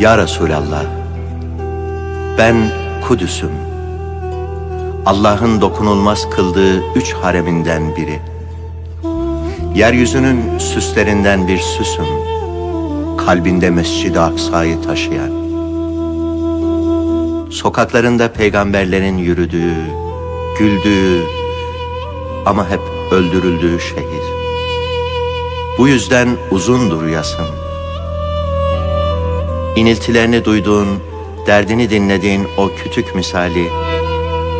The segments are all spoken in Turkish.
Ya Resulallah, ben Kudüs'üm. Allah'ın dokunulmaz kıldığı üç hareminden biri. Yeryüzünün süslerinden bir süsüm. Kalbinde Mescid-i Aksa'yı taşıyan. Sokaklarında peygamberlerin yürüdüğü, güldüğü ama hep öldürüldüğü şehir. Bu yüzden uzundur yasım. İniltilerini duyduğun, derdini dinlediğin o kütük misali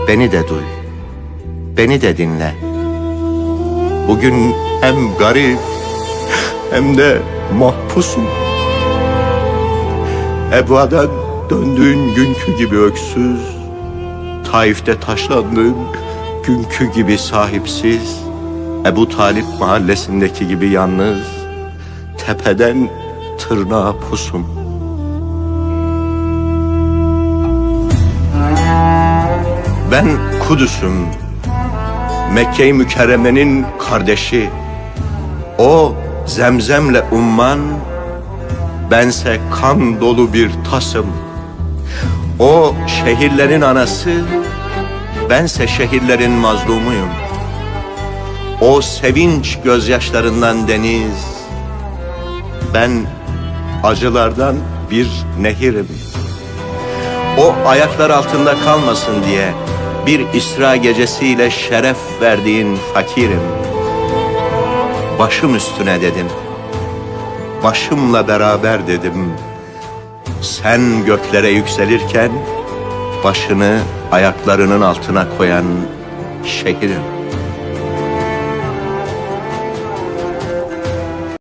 beni de duy, beni de dinle. Bugün hem garip hem de mahpusum. Ebua'dan döndüğün günkü gibi öksüz, Taif'te taşlandığın günkü gibi sahipsiz, Ebu Talip mahallesindeki gibi yalnız, tepeden tırnağa pusum. Ben Kudüs'üm, Mekke-i Mükerreme'nin kardeşi. O zemzemle umman, bense kan dolu bir tasım. O şehirlerin anası, bense şehirlerin mazlumuyum. O sevinç gözyaşlarından deniz, ben acılardan bir nehirim. O ayaklar altında kalmasın diye bir İsra gecesiyle şeref verdiğin fakirim. Başım üstüne dedim. Başımla beraber dedim. Sen göklere yükselirken başını ayaklarının altına koyan şehirim.